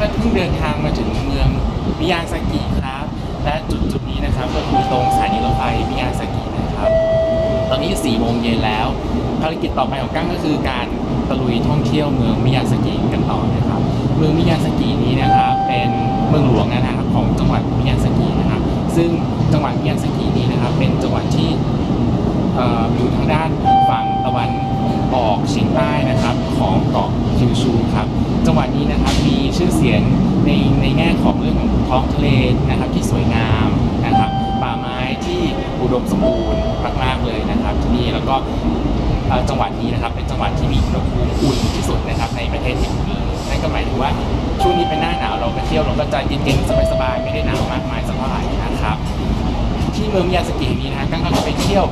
ก็เพิ่งเดินทางมาถึงเมืองมิยาซากิครับ และจุดจุดนี้นะครับก็คือตรงสถานีรถไฟมิยาซากินะครับ ตอนนี้4โมงเย็นแล้ว ภารกิจต่อไปของกั้งก็คือการตะลุยท่องเที่ยวเมืองมิยาซากิกันต่อนะครับ เมืองมิยาซากินี้นะครับเป็นเมืองหลวงนะครับของจังหวัดมิยาซากินะครับ ซึ่งจังหวัดมิยาซากินี้นะครับ เป็นจังหวัดที่อยู่ทางด้านฝั่งตะวันออกเฉียงใต้นะครับของเกาะ ชูครับจังหวัดนี้นะครับมีชื่อเสียงในในแง่ของเรื่องของท้องทะเลนะครับที่สวยงามนะครับป่าไม้ที่อุดมสมบูรณ์มากๆเลยนะครับที่นี่แล้วก็จังหวัดนี้นะครับเป็นจังหวัดที่มีอุณหภูมิอุ่นที่สุดนะครับในประเทศแห่งนี้นั่นก็หมายถึงว่าช่วงนี้เป็นหน้าหนาวเราไปเที่ยวเราก็จะเย็นๆสบายๆไม่ได้หนาวมากมายสักเท่าไหร่นะครับที่เมืองมิยาสกินี้นะฮะกั้งก็จะไปเที่ยว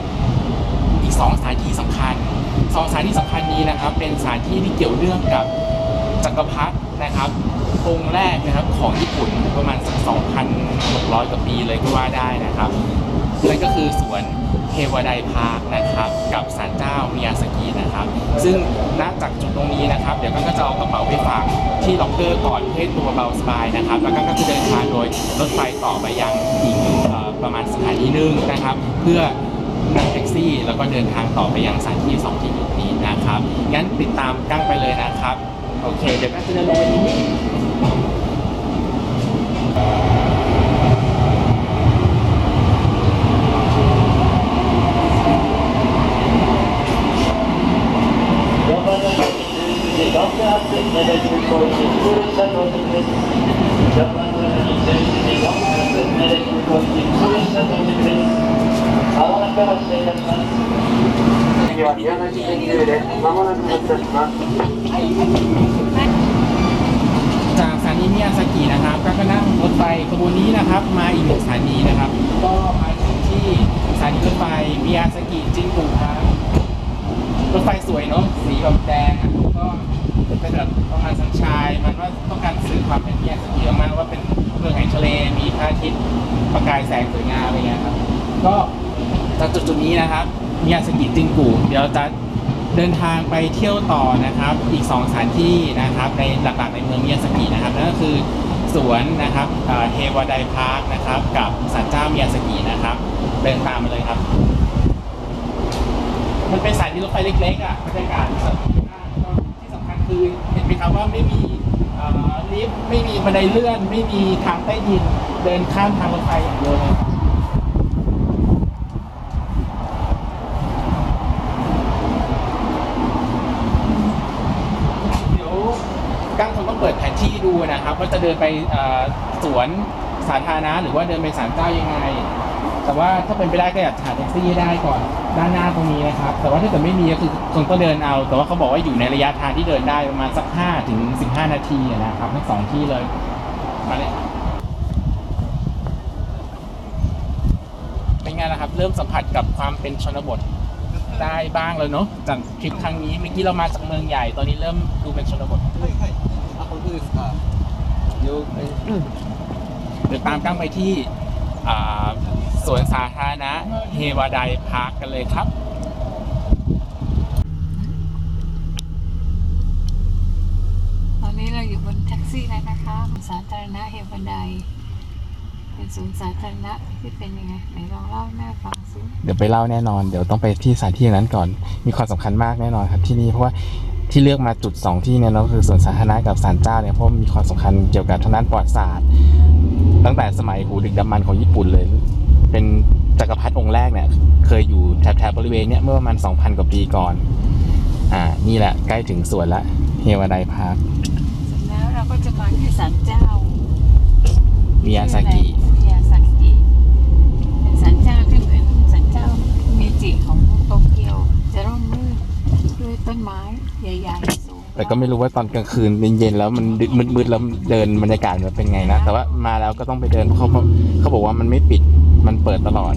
อีกสองสถานที่ส สองสถานที่สำคัญนี้นะครับ เป็นสถานที่ที่เกี่ยวเนื่องกับจักรพรรดินะครับองค์แรกนะครับของญี่ปุ่นประมาณสัก2,600 กว่าปีเลยก็ว่าได้นะครับนั่นก็คือสวนเทวไดพาร์คนะครับ กับศาลเจ้ามิยาสกินะครับ ซึ่งณจากจุดตรงนี้นะครับ เดี๋ยวก็จะเอากระเป๋าไปฝากที่ล็อกเกอร์ก่อนเพื่อตัวเบาสบายนะครับ แล้วก็จะเดินทางโดยรถไฟต่อไปยังอีกประมาณสถานีหนึงนะครับ เพื่อ นั่งแท็กซี่ แล้วก็เดินทางต่อไปยังสถานที่สองที่อยู่นี้นะครับ งั้นติดตามกั้งไปเลยนะครับ โอเค เดี๋ยวกั้งจะเดินลงไปที่นี่ 宮崎県急でまもなく発車します。 จากสถานีมิยาซากินะครับก็ก็นั่งรถไฟขบวนนี้นะครับ มาอีกหนึ่งสถานีนะครับ ก็มาถึงที่สถานีรถไฟมิยาซากิจินกุครับรถไฟสวยเนาะสีแบบแดงอ่ะก็เป็นแบบประมาณสัญชายมันว่าต้องการสื่อความเป็นมิยาซากิออกมาว่าเป็นเมืองแห่งทะเลมีพระอาทิตย์ประกายแสงสวยงามอะไรเงี้ยครับ ก็จากจุดจุดๆนี้นะครับ มิยาสกิจิงกุเดี๋ยวจะเดินทางไปเที่ยวต่อนะครับ อีก 2 สถานที่นะครับ ในหลักๆในเมืองมิยาสกินะครับนั่นก็คือสวนนะครับเฮวาไดพาร์คนะครับ กับศาลเจ้ามิยาสกินะครับ เดินตามมาเลยครับ มันเป็นสายที่รถไฟเล็กๆอะบรรยากาศสวยมากแล้วก็ที่สำคัญคือเห็นไหมครับว่าไม่มีลิฟต์ไม่มีบันไดเลื่อน ไม่มีทางใต้ดิน เดินข้ามทางรถไฟอย่างเดียวเลยครับ เดี๋ยวกั้งคงต้องเปิดแผนที่ดู นะครับว่าจะเดินไปสวนสาธารณะหรือว่าเดินไปศาลเจ้ายังไง แต่ว่าถ้าเป็นไปได้ก็อยากหาแท็กซี่ได้ก่อนด้านหน้าตรงนี้นะครับ แต่ว่าถ้าเกิดไม่มีก็คือคงต้องเดินเอา แต่ว่าเขาบอกว่าอยู่ในระยะทางที่เดินได้ประมาณสัก5ถึง15 นาทีนะครับทั้งสองที่เลยมาเลยครับเป็นไงล่ะครับ เริ่มสัมผัสกับความเป็นชนบทได้บ้างแล้วเนาะจากทริปครั้งนี้เมื่อกี้เรามาจากเมืองใหญ่ตอนนี้เริ่มดูเป็นชนบท ยกเดี๋ยวตามกันไปที่สวนสาธารณะเฮวาไดพาร์กกันเลยครับตอนนี้เราอยู่บนแท็กซี่แล้วนะคะสาธารณะเฮวาไดเป็นสวนสาธารณะที่เป็นยังไงไหนลองเล่าแม่ฟังซิเดี๋ยวไปเล่าแน่นอน เดี๋ยวต้องไปที่สถานที่นั้นก่อน มีความสำคัญมากแน่นอนครับที่นี่เพราะว่า ที่เลือกมาจุด 2 ที่เนี่ยเนาะคือสวนสาธารณะกับศาลเจ้าเนี่ยเพราะมีความสำคัญเกี่ยวกับทางด้านประวัติศาสตร์ ตั้งแต่สมัยหูดึกดำบรรพ์ของญี่ปุ่นเลย เป็นจักรพรรดิองค์แรกเนี่ย เคยอยู่แถบๆบริเวณเนี่ยเมื่อประมาณ 2,000 กว่าปีก่อน อ่า นี่แหละใกล้ถึงสวนละเฮวาไดพาร์คเสร็จแล้วเราก็จะมาที่ศาลเจ้ามิยาซากิมิยาซากิเป็นศาลเจ้าที่เหมือนศาลเจ้าเมจิของโตเกียวจะร่มรื่นด้วยต้นไม้ ใหญ่ๆสูงแต่ก็ไม่รู้ว่าตอนกลางคืนเย็นๆแล้วมันดึกมืดๆแล้วเดินบรรยากาศมันเป็นไงนะแต่ว่ามาแล้วก็ต้องไปเดินเพราะเขาเขาบอกว่ามันไม่ปิดมันเปิดตลอด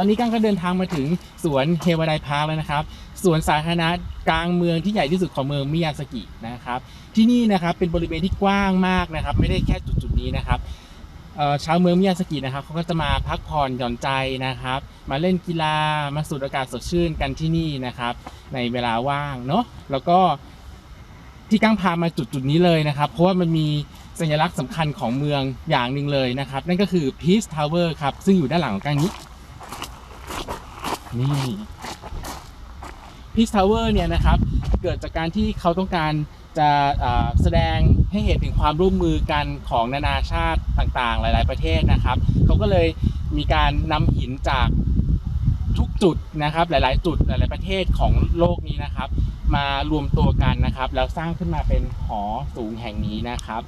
ตอนนี้กั้งก็เดินทางมาถึงสวนเฮวาไดพาร์คแล้วนะครับ สวนสาธารณะกลางเมืองที่ใหญ่ที่สุดของเมืองมิยาสกินะครับ ที่นี่นะครับเป็นบริเวณที่กว้างมากนะครับ ไม่ได้แค่จุดๆนี้นะครับชาวเมืองมิยาสกินะครับเขาก็จะมาพักผ่อนหย่อนใจนะครับ มาเล่นกีฬามาสูดอากาศสดชื่นกันที่นี่นะครับ ในเวลาว่างเนาะแล้วก็ที่กั้งพามาจุดจุดๆนี้เลยนะครับ เพราะว่ามันมีสัญลักษณ์สำคัญของเมืองอย่างหนึ่งเลยนะครับ นั่นก็คือ Peace Tower ครับ ซึ่งอยู่ด้านหลังของกั้งนี้ นี่ Peace Tower เนี่ยนะครับ เกิดจากการที่เขาต้องการจะแสดงให้เห็นถึงความร่วมมือกันของนานาชาติต่างๆ หลาย ๆประเทศนะครับ เขาก็เลยมีการนำหินจากทุกจุดนะครับ หลาย ๆ จุดหลาย ๆประเทศของโลกนี้นะครับ มารวมตัวกันนะครับ แล้วสร้างขึ้นมาเป็นหอสูงแห่งนี้นะครับ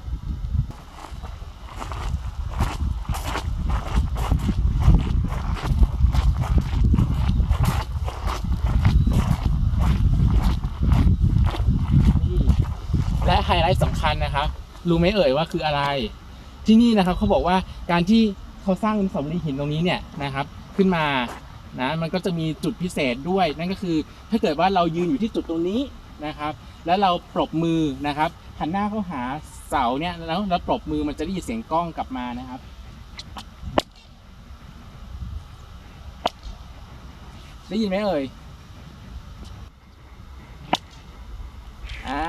นี่และ ไฮไลท์สำคัญนะครับรู้ไหมเอ่ยว่าคืออะไร ที่นี่นะครับเขาบอกว่าการที่เขาสร้างอนุสาวรีย์หินตรงนี้เนี่ยนะครับขึ้นมานะมันก็จะมีจุดพิเศษด้วยนั่นก็คือ ถ้าเกิดว่าเรายืนอยู่ที่จุดตรงนี้นะครับ แล้วเราปรบมือนะครับหันหน้าเข้าหาเสาเนี่ยแล้วแล้วปรบมือมันจะได้ยินเสียงกล้องกลับมานะครับได้ยินไหมเอ่ย อ่า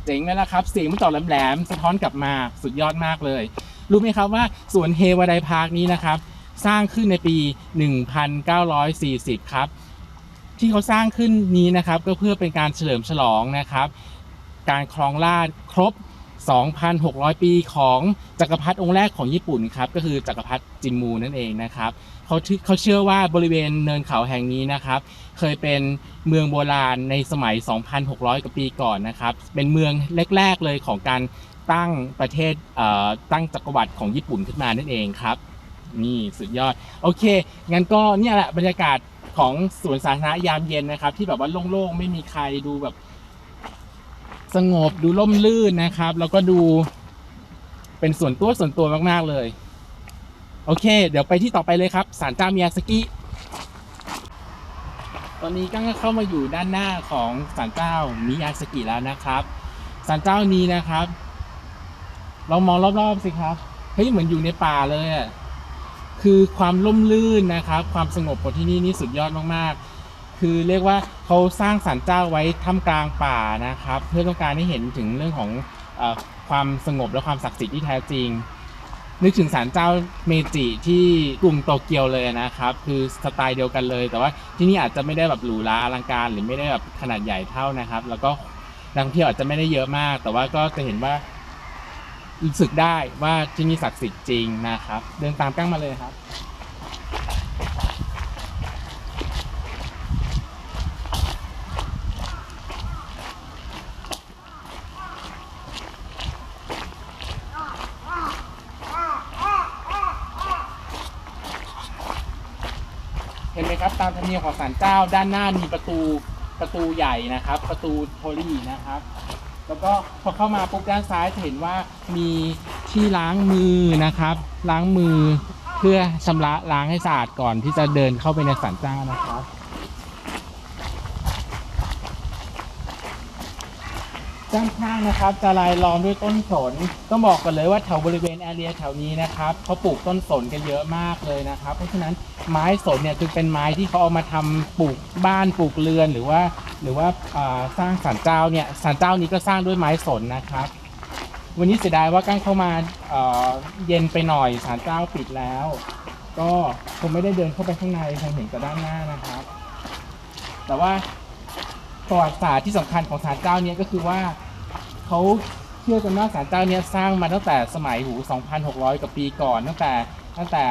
เจ๋งเลยละครับเสียงมันต่อแหลมๆสะท้อนกลับมาสุดยอดมากเลย รู้ไหมครับว่าสวนเฮวาไดพาร์คนี้นะครับ สร้างขึ้นในปี 1940 ครับ ที่เขาสร้างขึ้นนี้นะครับก็เพื่อเป็นการเฉลิมฉลองนะครับ การครองราชครบ 2,600 ปีของจักรพรรดิองค์แรกของญี่ปุ่นครับก็คือจักรพรรดิจินมูนั่นเองนะครับเขาเขาเชื่อว่าบริเวณเนินเขาแห่งนี้นะครับ เคยเป็นเมืองโบราณในสมัย 2,600 กว่าปีก่อนนะครับ เป็นเมืองแรกๆเลยของการตั้งประเทศเตั้งจักรวรรดิของญี่ปุ่นขึ้นมานั่นเองครับนี่สุดยอด โอเค งั้นก็เนี่ยแหละบรรยากาศของสวนสาธารณะยามเย็นนะครับ ที่แบบว่าโล่งๆ ไม่มีใครดูแบบ สงบดูร่มรื่นนะครับ แล้วก็ดูเป็นส่วนตัวส่วนตัวมากๆเลย โอเค เดี๋ยวไปที่ต่อไปเลยครับศาลเจ้ามิยาสกิตอนนี้ก็เข้ามาอยู่ด้านหน้าของศาลเจ้ามิยาสกิแล้วนะครับศาลเจ้านี้นะครับลองมองรอบๆสิครับเฮ้ยเหมือนอยู่ในป่าเลยอะคือความร่มรื่นนะครับ ความสงบของที่นี่นี่สุดยอดมากๆ คือเรียกว่าเขาสร้างศาลเจ้าไว้ท่ามกลางป่านะครับ เพื่อต้องการให้เห็นถึงเรื่องของอความสงบและความศักดิ์สิทธิ์ที่แท้จริง นึกถึงศาลเจ้าเมจิที่กรุงโตเกียวเลยนะครับ คือสไตล์เดียวกันเลย แต่ว่าที่นี่อาจจะไม่ได้แบบหรูหราอลังการ หรือไม่ได้แบบขนาดใหญ่เท่านะครับ แล้วก็นักท่องเที่ยวอาจจะไม่ได้เยอะมาก แต่ว่าก็จะเห็นว่ารู้สึกได้ว่าที่นี่ศักดิ์สิทธิ์จริงนะครับ เดินตามกั้งมาเลยครับ เห็ นไหมครับ ตามธรรมเนียมของศาลเจ้าด้านหน้ามีประตูประตูใหญ่นะครับ ประตูโทรี่นะครับ แล้วก็พอเข้ามาปุ๊บด้านซ้ายจะเห็นว่ามีที่ล้างมือนะครับ ล้างมือเพื่อชำระล้างให้สะอาดก่อนที่จะเดินเข้าไปในศาลเจ้านะครับ ด้านข้างนะครับจะรายล้อมด้วยต้นสนต้องบอกกันเลยว่าแถวบริเวณแอเรียแถวนี้นะครับเขาปลูกต้นสนกันเยอะมากเลยนะครับ เพราะฉะนั้นไม้สนเนี่ยจึงเป็นไม้ที่เขาเอามาทำปลูกบ้านปลูกเรือนหรือว่า หรือว่าาสร้างศาลเจ้าเนี่ยศาลเจ้านี้ก็สร้างด้วยไม้สนนะครับ วันนี้เสียดายว่ากั้งเข้ามาเอ่อเย็นไปหน่อยศาลเจ้าปิดแล้ว ก็คงไม่ได้เดินเข้าไปข้างในคงเห็นแต่ด้านหน้านะครับ แต่ว่า ประวัติศาสตร์ที่สำคัญของศาลเจ้าเนี้ก็คือว่าเขาเชื่อกันว่าศาลเจ้าเนี้ยสร้างมาตั้งแต่สมัยหู 2,600 กว่าปีก่อน ตั้งแต่ตั้งแต่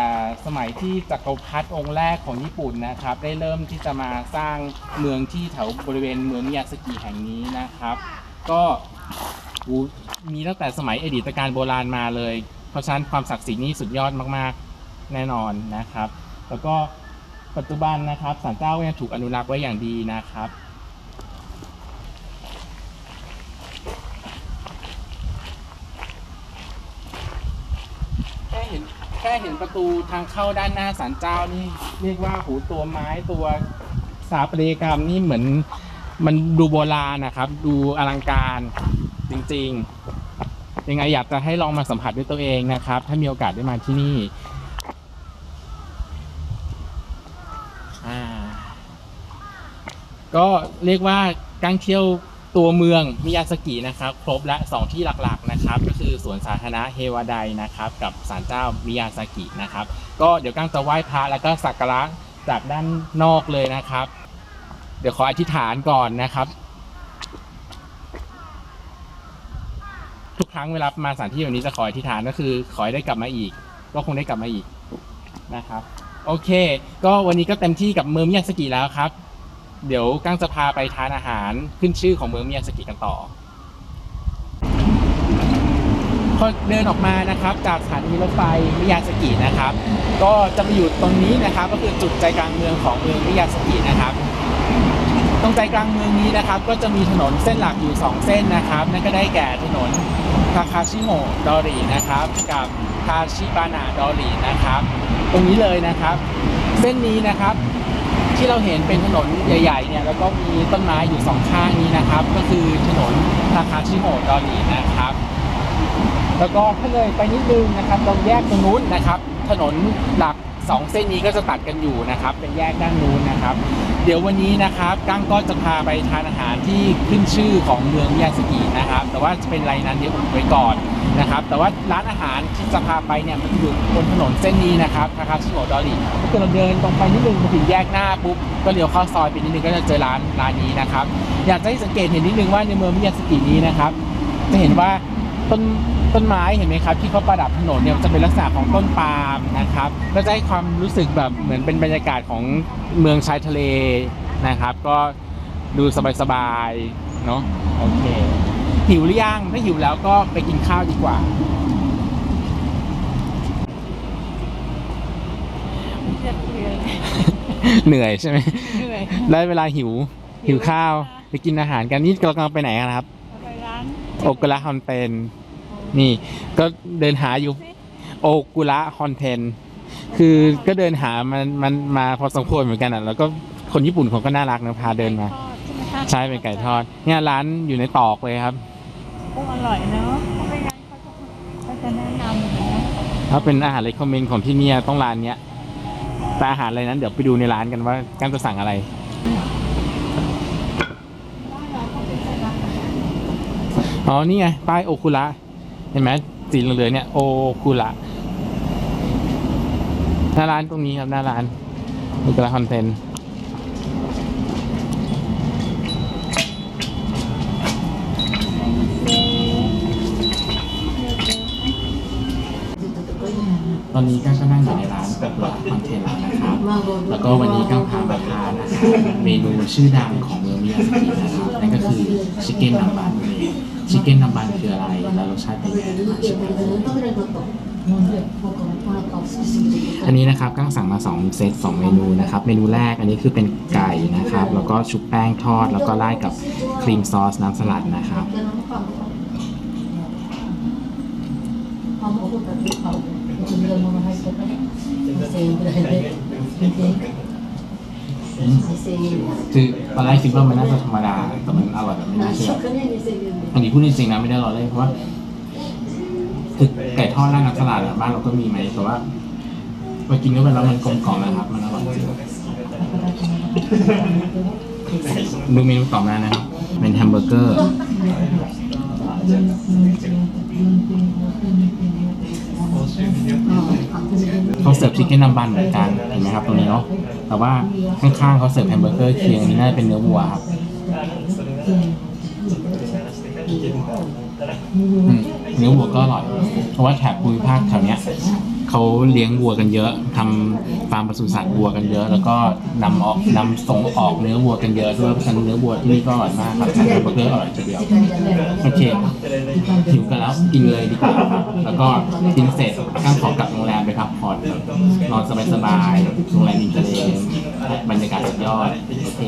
สมัยที่จักรพรรดิองค์แรกของญี่ปุ่นนะครับ ได้เริ่มที่จะมาสร้างเมืองที่แถวบริเวณเมืองมิยาสกิแห่งนี้นะครับ ก็หูมีตั้งแต่สมัยอดีตการโบราณมาเลย เพราะฉะนั้นความศักดิ์สิทธิ์นี่สุดยอดมากๆแน่นอนนะครับ แล้วก็ปัจจุบันนะครับศาลเจ้าก็ยังถูกอนุรักษ์ไว้อย่างดีนะครับ แค่เห็นประตูทางเข้าด้านหน้าศาลเจ้านี่เรียกว่าหูตัวไม้ตัวสถาปัตยกรรมนี่เหมือนมันดูโบราณนะครับ ดูอลังการจริงๆ ยังไงอยากจะให้ลองมาสัมผัสด้วยตัวเองนะครับ ถ้ามีโอกาสได้มาที่นี่ก็เรียกว่าการเที่ยว ตัวเมืองมิยาสกินะครับครบและสองที่หลักๆนะครับก็คือสวนสาธารณะเฮวาไดนะครับกับศาลเจ้ามิยาสกินะครับก็เดี๋ยวกั้งจะไหว้พระแล้วก็สักการะจากด้านนอกเลยนะครับ เดี๋ยวขออธิษฐานก่อนนะครับ ทุกครั้งเวลามาสถานที่แบบนี้จะขออธิษฐานก็คือ ขอให้ได้กลับมาอีก ก็คงได้กลับมาอีกนะครับ โอเค ก็วันนี้ก็เต็มที่กับเมืองมิยาสกิแล้วครับ เดี๋ยวกั้งจะพาไปทานอาหารขึ้นชื่อของเมืองมิยาสกิกันต่อ พอเดินออกมานะครับจากสถานีรถไฟมิยาสกินะครับ ก็จะมาอยู่ตรงนี้นะครับ ก็คือจุดใจกลางเมืองของเมืองมิยาสกินะครับ ตรงใจกลางเมืองนี้นะครับ ก็จะมีถนนเส้นหลักอยู่ 2 เส้นนะครับ นั่นก็ได้แก่ถนนทาคาชิโมะดอรินะครับ กับทาชิบานาดอรินะครับ ตรงนี้เลยนะครับ เส้นนี้นะครับ ที่เราเห็นเป็นถนนใหญ่ๆเนี่ยแล้วก็มีต้นไม้อยู่สองข้างนี้นะครับ ก็คือถนนทาคาชิโมะดอรีนะครับ แล้วก็ถ้าเลยไปนิดนึงนะครับตรงแยกตรงนู้นนะครับ ถนนหลัก สองเส้นนี้ก็จะตัดกันอยู่นะครับ เป็นแยกด้านนู้นนะครับ เดี๋ยววันนี้นะครับกั้งก็จะพาไปทานอาหารที่ขึ้นชื่อของเมืองมิยาสกินะครับ แต่ว่าจะเป็นไรนั้นเดี๋ยวอุบไว้ก่อนนะครับ แต่ว่าร้านอาหารที่จะพาไปเนี่ยมันอยู่บนถนนเส้นนี้นะครับทาคาชิโมะดอริถ้าเกิดเราเดินตรงไปนิดนึงมาถึงแยกหน้าปุ๊บก็เลี้ยวเข้าซอยไปนิดนึงก็จะเจอร้านร้านนี้นะครับ อยากจะให้สังเกตเห็นนิดนึงว่าในเมืองมิยาสกินี้นะครับจะเห็นว่า ต้นต้นไม้เห็นไหมครับ ที่เขาประดับถนนเนี่ยจะเป็นลักษณะของต้นปาล์มนะครับก็จะให้ความรู้สึกแบบเหมือนเป็นบรรยากาศของเมืองชายทะเลนะครับ ก็ดูสบายๆเนาะโอเคหิวหรือยังถ้าหิวแล้วก็ไปกินข้าวดีกว่าจะเรียนเหนื่อยใช่ไหมเหนื่อยได้เวลาหิวหิวข้าว ไปกินอาหารกันนี่เรากำลังไปไหนกันครับ ไปร้านโอกุระฮอนเทน นี่ก็เดินหาอยู่โอกุระฮอนเทนคือก็เดินหามันมันมาพอสมควรเหมือนกันอะ แล้วก็คนญี่ปุ่นเขาก็น่ารักนะพาเดินมาทอดใช่ไหมคะใช่เป็นไก่ทอด เนี่ยร้านอยู่ในตอกเลยครับโอ้อร่อยเนาะเขาไปร้านเขาจะเขาจะแนะนำนะถ้าเป็นอาหารเลคคอมเมนต์ของที่เนี่ยต้องร้านเนี้ยแต่อาหารอะไรนั้นเดี๋ยวไปดูในร้านกันว่ากันจะสั่งอะไรอ๋อนี่ไงป้ายโอคุระ เห็นไหมสีเหลืองๆเนี่ยโอคุระหน้าร้านตรงนี้ครับหน้าร้านโอคุระคอนเทนต์ตอนนี้ก้างก็นั่งอยู่ในร้านแบบหลักคอนเทนต์แล้วนะครับ แล้วก็วันนี้ก้างพามาทานอาหารเมนูชื่อดังของเมืองมิยาสกินะครับนั่นก็คือชิคเก้นนัมบันเองชิค เก้นนัมบันคืออะไร แล้วรสชาติเป็นยังไงมาชิมกันอันนี้นะครับก้างสั่งมา 2 เซต2 เมนูนะครับ เมนูแรกอันนี้คือเป็นไก่นะครับ แล้วก็ชุบแป้งทอด แล้วก็ราดกับครีมซอสน้ำสลัดนะครับ คือตอนแรกคิดว่ามันน่าจะธรรมดาแต่มันอร่อยแบบไม่น่าเชื่ออันนี้พูดจริงๆนะไม่ได้รอเล่นเพราะว่าคือไก่ทอดราดน้ำสลัดอะบ้านเราก็มีไหมแต่ว่ามากินเข้าไปแล้วมันกลมกล่อมนะครับ มันอร่อยจริงดูเมนูต่อมานะครับเป็นแฮมเบอร์เกอร์ เขาเสิร์ฟชิคเก้นนัมบันเหมือนกันเห็นไหมครับตรงนี้เนาะแต่ว่าข้างๆเขาเสิร์ฟแฮมเบอร์เกอร์เคียงอันนี้น่าจะเป็นเนื้อวัวครับอืมเนื้อวัวก็อร่อย เพราะว่าแถบภูมิภาคแถวเนี้ย เขาเลี้ยงวัวกันเยอะทำฟาร์มปศุสัตว์วัวกันเยอะ แล้วก็นำออกนำส่งออกเนื้อวัวกันเยอะด้วยเพราะฉะนั้นเนื้อวัวที่นี่ก็อร่อยมากครับแฮมเบอร์เกอร์อร่อยทีเดียวโอเคหิวกันแล้วกินเลยดีกว่าครับแล้วก็กินเสร็จก็ขอกลับโรงแรมไปพักผ่อนนอนสบายๆโรงแรมริมทะเลบรรยากาศสุดยอดโอเค